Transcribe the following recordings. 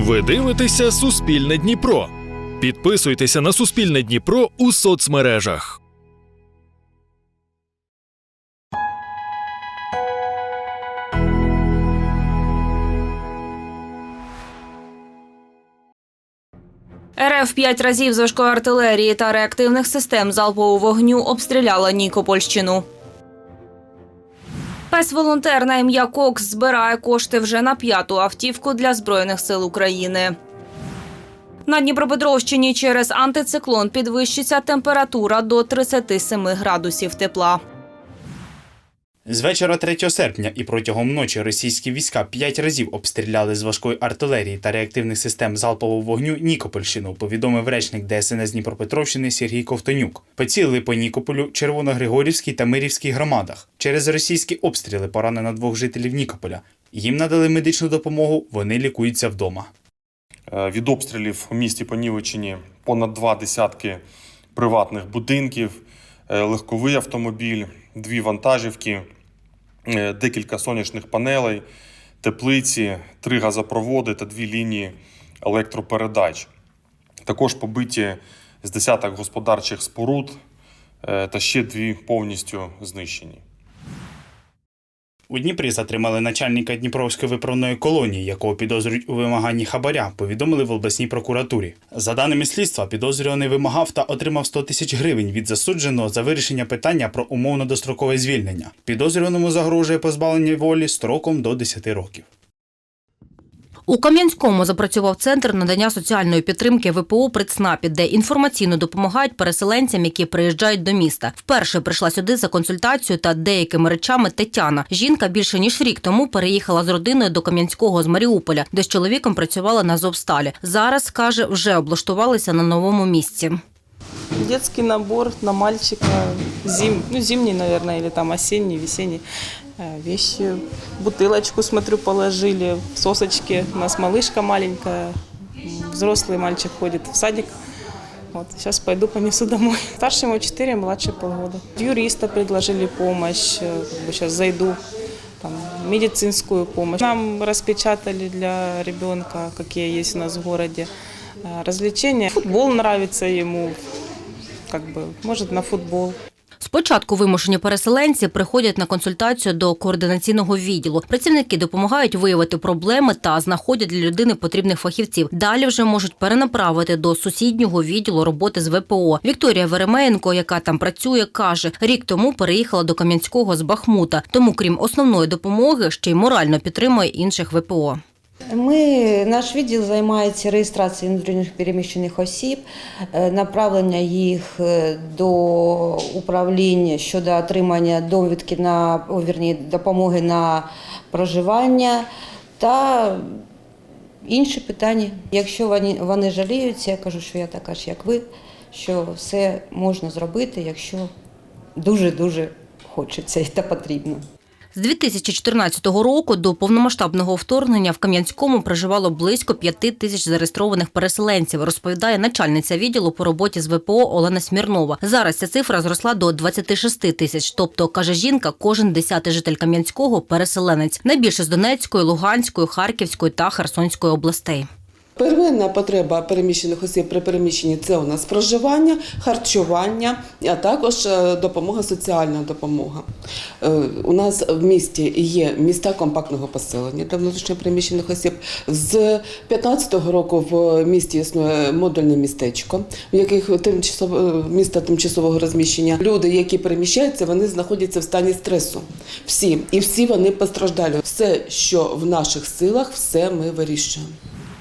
Ви дивитеся Суспільне Дніпро. Підписуйтеся на Суспільне Дніпро у соцмережах. РФ п'ять разів з артилерії та реактивних систем залпового вогню обстріляла Нікопольщину. Пес-волонтер на ім'я Кокс збирає кошти вже на п'яту автівку для Збройних сил України. На Дніпропетровщині через антициклон підвищиться температура до 37 градусів тепла. З вечора 3 серпня і протягом ночі російські війська п'ять разів обстріляли з важкої артилерії та реактивних систем залпового вогню Нікопольщину, повідомив речник ДСНС Дніпропетровщини Сергій Ковтонюк. Поцілили по Нікополю, Червоногригорівській та Мирівській громадах. Через російські обстріли поранено двох жителів Нікополя. Їм надали медичну допомогу, вони лікуються вдома. Е, Від обстрілів у місті Понівечині понад два десятки приватних будинків, е, легковий автомобіль, дві вантажівки, е, декілька сонячних панелей, теплиці, три газопроводи та дві лінії електропередач. Також побиті з десяток господарчих споруд е, та ще дві повністю знищені. У Дніпрі затримали начальника Дніпровської виправної колонії, якого підозрюють у вимаганні хабаря, повідомили в обласній прокуратурі. За даними слідства, підозрюваний вимагав та отримав 100 тисяч гривень від засудженого за вирішення питання про умовно дострокове звільнення. Підозрюваному загрожує позбавлення волі строком до 10 років. У Кам'янському запрацював центр надання соціальної підтримки ВПО ЦНАПі, де інформаційно допомагають переселенцям, які приїжджають до міста. Вперше прийшла сюди за консультацією та деякими речами Тетяна. Жінка більше ніж рік тому переїхала з родиною до Кам'янського з Маріуполя, де з чоловіком працювала на Зовсталі. Зараз каже, вже облаштувалися на новому місці. Детский набор на мальчика, зим, ну, зимний, наверное, или там осенний, весенний. Э, Вещи, бутылочку, смотрю, положили, в сосочке. У нас малышка маленькая, м, взрослый мальчик ходит в садик. Вот, сейчас пойду понесу домой. Старшему 4, младший полгода. Юриста предложили помощь, э, как бы сейчас зайду, там, медицинскую помощь. Нам распечатали для ребенка, какие есть у нас в городе э, развлечения. Футбол нравится ему, как бы, может на футбол. Спочатку вимушені переселенці приходять на консультацію до координаційного відділу. Працівники допомагають виявити проблеми та знаходять для людини потрібних фахівців. Далі вже можуть перенаправити до сусіднього відділу роботи з ВПО. Вікторія Веремеєнко, яка там працює, каже, рік тому переїхала до Кам'янського з Бахмута. Тому, крім основної допомоги, ще й морально підтримує інших ВПО. Ми, наш відділ займається реєстрацією внутрішніх переміщених осіб, е, направлення їх е, до управління щодо отримання довідки на вірні, допомоги на проживання та інші питання. Якщо вони, вони жаліються, я кажу, що я така ж, як ви, що все можна зробити, якщо дуже-дуже хочеться і та потрібно. З 2014 року до повномасштабного вторгнення в Кам'янському проживало близько п'яти тисяч зареєстрованих переселенців, розповідає начальниця відділу по роботі з ВПО Олена Смірнова. Зараз ця цифра зросла до 26 тисяч. Тобто, каже жінка, кожен десятий житель Кам'янського переселенець. Найбільше з Донецької, Луганської, Харківської та Херсонської областей. Первинна потреба переміщених осіб при переміщенні це у нас проживання, харчування, а також е, допомога, соціальна допомога. Е, У нас в місті є міста компактного поселення для внутрішньопереміщених осіб. З 2015 року в місті існує модульне містечко, в яких тимчасово е, міста тимчасового розміщення. Люди, які переміщаються, вони знаходяться в стані стресу. Всі і всі вони постраждалі. Все, що в наших силах, все ми вирішуємо.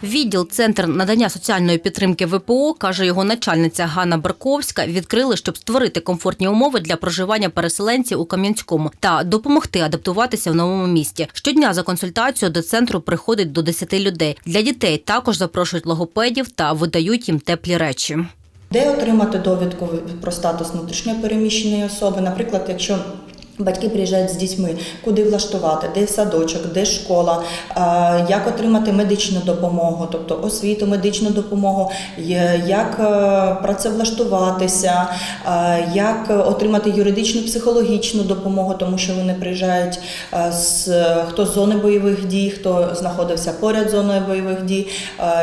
Відділ Центр надання соціальної підтримки ВПО, каже його начальниця Ганна Барковська, відкрили, щоб створити комфортні умови для проживання переселенців у Кам'янському та допомогти адаптуватися в новому місті. Щодня за консультацією до центру приходить до 10 людей. Для дітей також запрошують логопедів та видають їм теплі речі. Де отримати довідку про статус внутрішньо переміщеної особи? Наприклад, якщо Батьки приїжджають з дітьми, куди влаштувати, де садочок, де школа, як отримати медичну допомогу, тобто освіту, медичну допомогу, як е, працевлаштуватися, як отримати юридичну психологічну допомогу, тому що вони приїжджають е, з хто з зони бойових дій, хто знаходився поряд зоною бойових дій.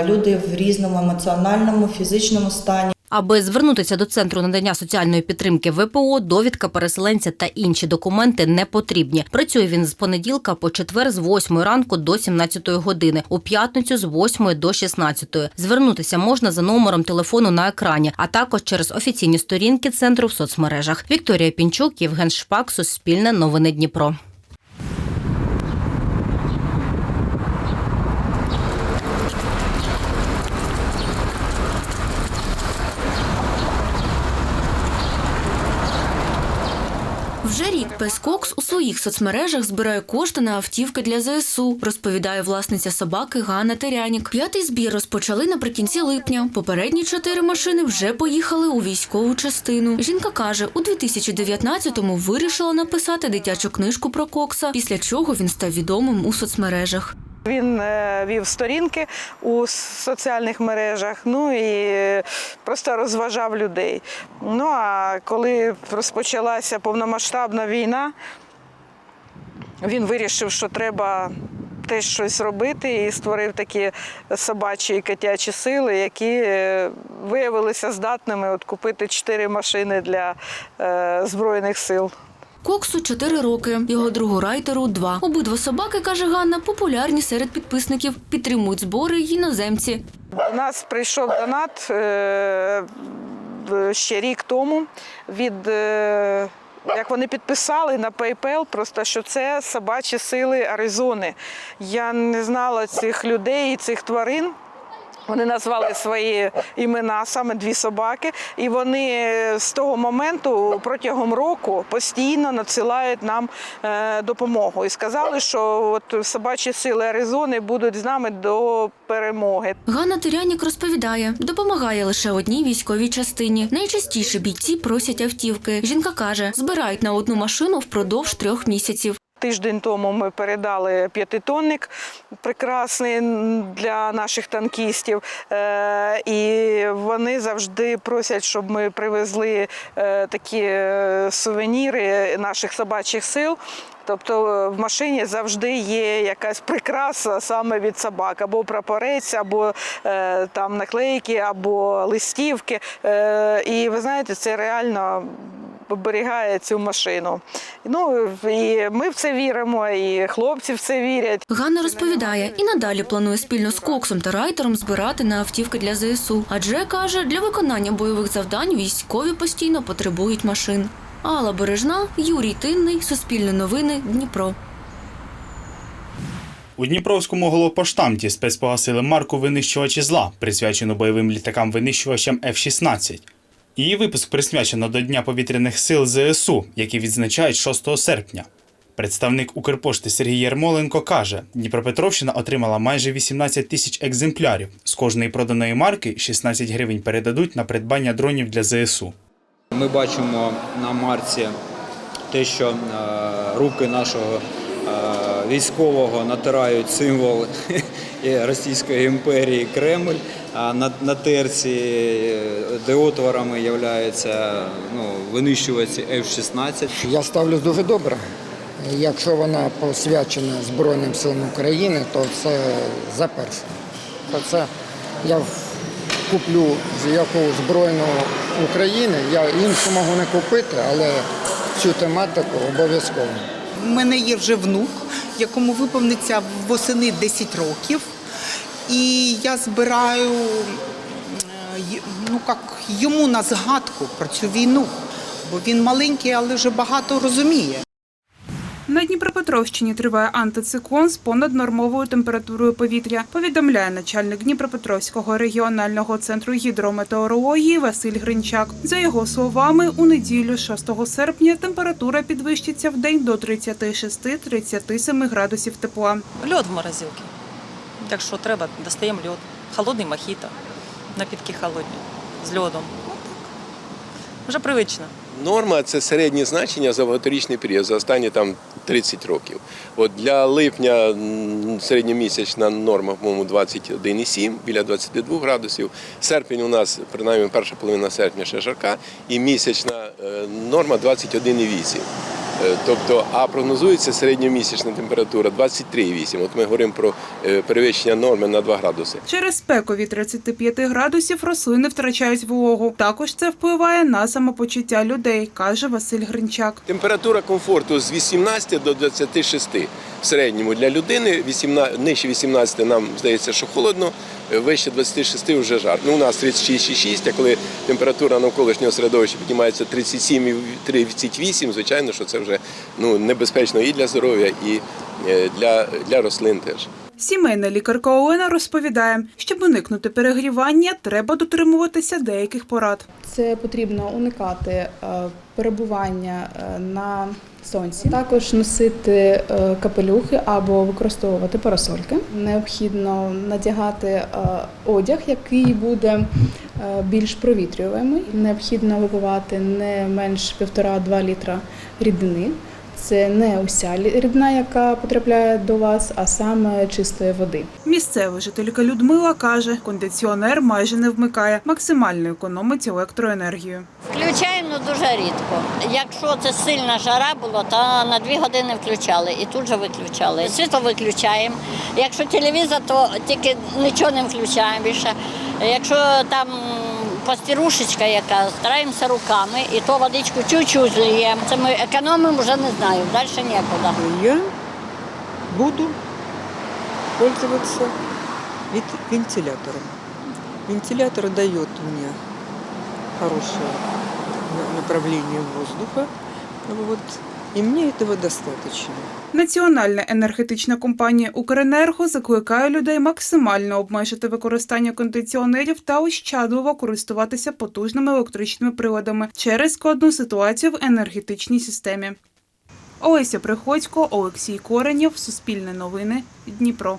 Люди в різному емоціональному, фізичному стані. Аби звернутися до центру надання соціальної підтримки ВПО, довідка переселенця та інші документи не потрібні. Працює він з понеділка по четвер з 8 ранку до 17 години, у п'ятницю з 8 до 16. Звернутися можна за номером телефону на екрані, а також через офіційні сторінки центру в соцмережах. Вікторія Пінчук, Євген Шпак, Суспільне новини Дніпро. Вже рік пес Кокс у своїх соцмережах збирає кошти на автівки для ЗСУ, розповідає власниця собаки Ганна Терянік. П'ятий збір розпочали наприкінці липня. Попередні чотири машини вже поїхали у військову частину. Жінка каже, у 2019-му вирішила написати дитячу книжку про Кокса, після чого він став відомим у соцмережах. Він е, вів сторінки у соціальних мережах, ну і просто розважав людей. Ну а коли розпочалася повномасштабна війна, він вирішив, що треба теж щось робити, і створив такі собачі і котячі сили, які е, виявилися здатними от купити чотири машини для е, Збройних сил. Коксу 4 роки, його другу райтеру 2. Обидва собаки, каже Ганна, популярні серед підписників, підтримують збори й іноземці. У нас прийшов донат е, ще рік тому від. е, Як вони підписали на PayPal, просто що це собачі сили Аризони. Я не знала цих людей і цих тварин. Вони назвали свої імена, саме дві собаки, і вони з того моменту протягом року постійно надсилають нам е, допомогу. І сказали, що от собачі сили Аризони будуть з нами до перемоги. Ганна Тирянік розповідає, допомагає лише одній військовій частині. Найчастіше бійці просять автівки. Жінка каже, збирають на одну машину впродовж трьох місяців. Тиждень тому ми передали п'ятитонник прекрасний для наших танкістів. Е, І вони завжди просять, щоб ми привезли е, такі е, сувеніри наших собачих сил. Тобто в машині завжди є якась прикраса саме від собак, або прапорець, або е, там наклейки, або листівки. Е, і ви знаєте, це реально оберігає цю машину. Ну і ми в це віримо, і хлопці в це вірять. Ганна розповідає, і надалі планує спільно з Коксом та Райтером збирати на автівки для ЗСУ. Адже каже, для виконання бойових завдань військові постійно потребують машин. Алла Бережна, Юрій Тинний, Суспільне новини, Дніпро. У Дніпровському головпоштамті спецпогасили марку винищувачі зла, присвячену бойовим літакам-винищувачам F-16. Її випуск присвячено до Дня повітряних сил ЗСУ, які відзначають 6 серпня. Представник Укрпошти Сергій Ярмоленко каже, Дніпропетровщина отримала майже 18 тисяч екземплярів. З кожної проданої марки 16 гривень передадуть на придбання дронів для ЗСУ. Ми бачимо на марці те, що е, руки нашого військового натирають символ Російської імперії Кремль, а на, на терці е, деотворами являються ну, винищувачі F-16. Я ставлю дуже добре. Якщо вона посвячена Збройним силам України, то це за перше. То це я куплю з якого збройного України. Я іншу можу не купити, але цю тематику обов'язково. У мене є вже внук, якому виповниться восени 10 років. І я збираю е, ну, як, йому на згадку про цю війну, бо він маленький, але вже багато розуміє. На Дніпропетровщині триває антициклон з понаднормовою температурою повітря. Повідомляє начальник Дніпропетровського регіонального центру гідрометеорології Василь Гринчак. За його словами, у неділю 6 серпня температура підвищиться в день до 36-37 градусів тепла. Льод в морозилці. Так що треба, достаємо льод. Холодний мохіто, напітки холодні з льодом. Ну. Вже привично. Норма це середнє значення за багаторічний період, за останні там 30 років. От для липня середньомісячна норма, по-моєму, 21,7, біля 22 градусів. Серпень у нас, принаймні, перша половина серпня ще жарка, і місячна е, норма 21,8. Е, Тобто, а прогнозується середньомісячна температура 23,8. От ми говоримо про е, перевищення норми на 2 градуси. Через спеку від 35 градусів рослини втрачають вологу. Також це впливає на самопочуття людей, каже Василь Гринчак. Температура комфорту з 18 до 26 в середньому для людини. 18, нижче 18 нам здається, що холодно, е, вище 26 вже жарко. Ну, у нас 36,6, а коли температура навколишнього середовища піднімається 37 і 38, звичайно, що це вже ну, небезпечно і для здоров'я, і е, для, для рослин теж. Сімейна лікарка Олена розповідає, щоб уникнути перегрівання, треба дотримуватися деяких порад. Це потрібно уникати е, перебування е, на сонці, також носити е, капелюхи або використовувати парасольки. Необхідно надягати е, одяг, який буде е, більш провітрюваний. Необхідно випивати не менш 1,5-2 літра рідини. Це не уся рідина, яка потрапляє до вас, а саме чистої води. Місцева жителька Людмила каже, кондиціонер майже не вмикає, максимально економить електроенергію. Включаємо ну, дуже рідко. Якщо це сильна жара була, то на дві години включали і тут же виключали. Світло виключаємо. Якщо телевізор, то тільки нічого не включаємо більше. Якщо там пастірушечка яка, стараємося руками, і то водичку чуть-чуть зліємо. Це ми економимо, вже не знаю, далі нікуди. Я буду пользоваться вет- вентилятором. Вентилятор дает мне хорошее на- воздуха. Вот. И мне этого достаточно. Національна енергетична компанія Укренерго закликає людей максимально обмежити використання кондиціонерів та ощадливо користуватися потужними електричними приладами через складну ситуацію в енергетичній системі. Олеся Приходько, Олексій Коренєв, Суспільне новини, Дніпро.